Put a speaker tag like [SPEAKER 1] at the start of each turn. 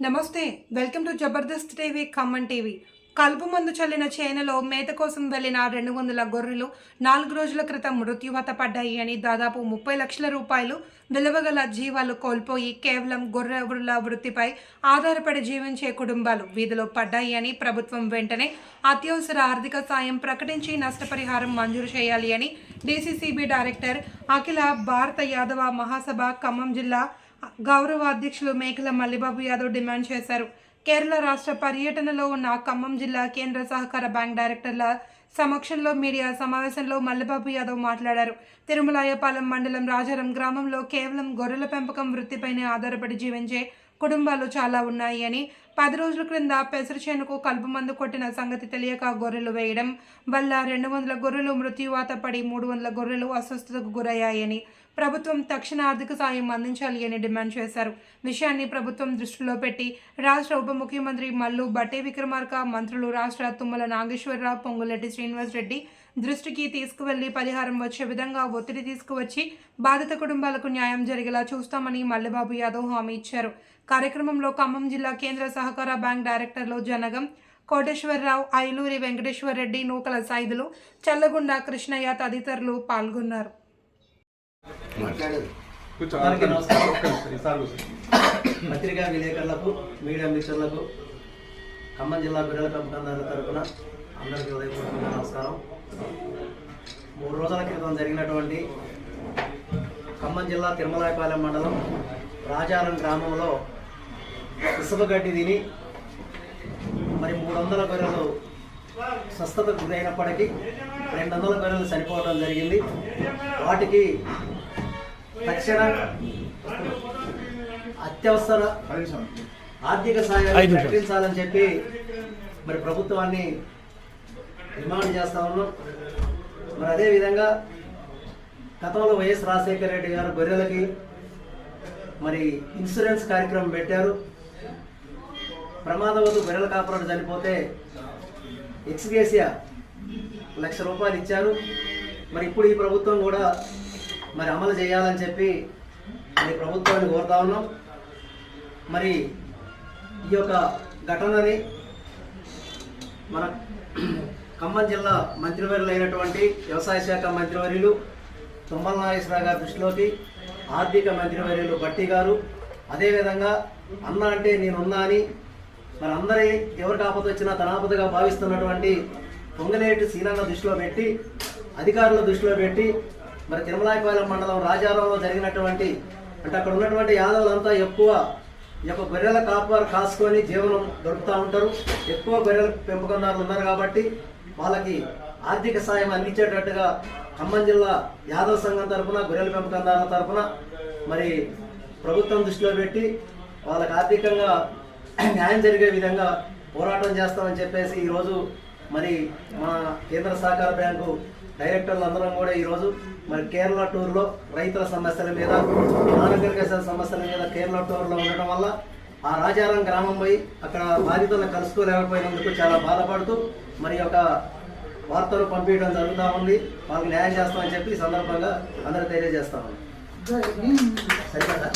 [SPEAKER 1] నమస్తే welcome to Jabardasth TV Khammam TV. కలుపు మందు చల్లిన చేనులో మేత కోసం వెళ్ళిన రెండు వందల గొర్రెలు నాలుగు రోజుల క్రితం మృత్యువత పడ్డాయి అని దాదాపు ముప్పై లక్షల రూపాయలు విలువగల జీవాలు కోల్పోయి కేవలం గొర్రెల వృత్తిపై ఆధారపడి జీవించే కుటుంబాలు వీధిలో పడ్డాయి అని ప్రభుత్వం వెంటనే అత్యవసర ఆర్థిక సాయం ప్రకటించి నష్టపరిహారం మంజూరు చేయాలి అని డీసీసీబీ డైరెక్టర్ అఖిల భారత యాదవ మహాసభ ఖమ్మం జిల్లా గౌరవ అధ్యక్షులు మేకల మల్లిబాబు యాదవ్ డిమాండ్ చేశారు. కేరళ రాష్ట్ర పర్యటనలో ఉన్న ఖమ్మం జిల్లా కేంద్ర సహకార బ్యాంక్ డైరెక్టర్ల సమక్షంలో మీడియా సమావేశంలో మల్లబాబు యాదవ్ మాట్లాడారు. తిరుమలాయపాలెం మండలం రాజారం గ్రామంలో కేవలం గొర్రెల పెంపకం వృత్తిపైనే ఆధారపడి జీవించే కుటుంబాలు చాలా ఉన్నాయి అని పది రోజుల క్రింద పెసరు చేనుకు కలుపు మందు కొట్టిన సంగతి తెలియక గొర్రెలు వేయడం వల్ల రెండు వందల గొర్రెలు మృత్యువాత పడి మూడు వందల గొర్రెలు అస్వస్థతకు గురయ్యాయని ప్రభుత్వం తక్షణ ఆర్థిక సాయం అందించాలి అని డిమాండ్ చేశారు. విషయాన్ని ప్రభుత్వం దృష్టిలో పెట్టి రాష్ట్ర ఉప ముఖ్యమంత్రి మల్లు బట్టే విక్రమార్క మంత్రులు రాష్ట్ర తుమ్మల నాగేశ్వరరావు పొంగులెడ్డి శ్రీనివాస్ రెడ్డి దృష్టికి తీసుకువెళ్ళి పరిహారం వచ్చే విధంగా ఒత్తిడి తీసుకువచ్చి బాధిత కుటుంబాలకు న్యాయం జరిగేలా చూస్తామని మల్లెబాబు యాదవ్ హామీ ఇచ్చారు. కార్యక్రమంలో ఖమ్మం జిల్లా కేంద్ర సహకార బ్యాంక్ డైరెక్టర్లు జనగం కోటేశ్వరరావు ఐలూరి వెంకటేశ్వర రెడ్డి నూకల సైదులు చల్లగుండ కృష్ణయ్య తదితరులు పాల్గొన్నారు.
[SPEAKER 2] అందరికీ నమస్కారం. పత్రికా విలేకరులకు మీడియా మిషన్లకు ఖమ్మం జిల్లా బిడ్డల పెంపకందారుల తరఫున అందరికీ ఉదయపూర్వక నమస్కారం. మూడు రోజుల క్రితం జరిగినటువంటి ఖమ్మం జిల్లా తిరుమలాయపాలెం మండలం రాజారం గ్రామంలో ఇసుపగడ్డి తిని మరి మూడు వందల గొర్రెలు స్వస్థతకు గురైనప్పటికీ రెండు వందల గొర్రెలు చనిపోవడం జరిగింది. వాటికి తక్షణ అత్యవసర ఆర్థిక సాయం ప్రకటించాలని చెప్పి మరి ప్రభుత్వాన్ని డిమాండ్ చేస్తా ఉన్నాం. మరి అదేవిధంగా గతంలో వైఎస్ రాజశేఖర రెడ్డి గారు గొర్రెలకి మరి ఇన్సూరెన్స్ కార్యక్రమం పెట్టారు. ప్రమాదవద్దు గొర్రెల కాపురాలు చనిపోతే ఎక్స్గేసియా లక్ష రూపాయలు ఇచ్చారు. మరి ఇప్పుడు ఈ ప్రభుత్వం కూడా మరి అమలు చేయాలని చెప్పి మరి ప్రభుత్వాన్ని కోరుతా ఉన్నాం. మరి ఈ యొక్క ఘటనని మన ఖమ్మం జిల్లా మంత్రివర్యులు అయినటువంటి వ్యవసాయ శాఖ మంత్రివర్యులు తుమ్మల నాగేశ్వరరావు గారి దృష్టిలోకి ఆర్థిక మంత్రివర్యులు బట్టి గారు అదేవిధంగా అన్న అంటే నేనున్నా అని మరి అందరి ఎవరికి ఆపద వచ్చినా తన ఆపదగా భావిస్తున్నటువంటి పొంగలేటి సీనన్న దృష్టిలో పెట్టి అధికారుల దృష్టిలో పెట్టి మరి తిరుమలాయపాలెం మండలం రాజారంలో జరిగినటువంటి అంటే అక్కడ ఉన్నటువంటి యాదవులంతా ఎక్కువ ఈ యొక్క గొర్రెల కాపర్ కాసుకొని జీవనం గడుపుతూ ఉంటారు. ఎక్కువ గొర్రెల పెంపకందారులు ఉన్నారు కాబట్టి వాళ్ళకి ఆర్థిక సాయం అందించేటట్టుగా ఖమ్మం జిల్లా యాదవ సంఘం తరపున గొర్రెల పెంపకందారుల తరపున మరి ప్రభుత్వం దృష్టిలో పెట్టి వాళ్ళకి ఆర్థికంగా న్యాయం జరిగే విధంగా పోరాటం చేస్తామని చెప్పేసి ఈరోజు మరి మా కేంద్ర సహకార బ్యాంకు డైరెక్టర్లు అందరం కూడా ఈరోజు మరి కేరళ టూర్లో రైతుల సమస్యల మీద నానగరికేశ్వర సమస్యల మీద కేరళ టూర్లో ఉండటం వల్ల ఆ రాజారం గ్రామం పోయి అక్కడ బాధితులను కలుసుకోలేకపోయినందుకు చాలా బాధపడుతూ మరి ఒక వార్తలు పంపించడం జరుగుతూ ఉంది. వాళ్ళకి న్యాయం చేస్తామని చెప్పి ఈ సందర్భంగా అందరూ తెలియజేస్తామని సరిపడా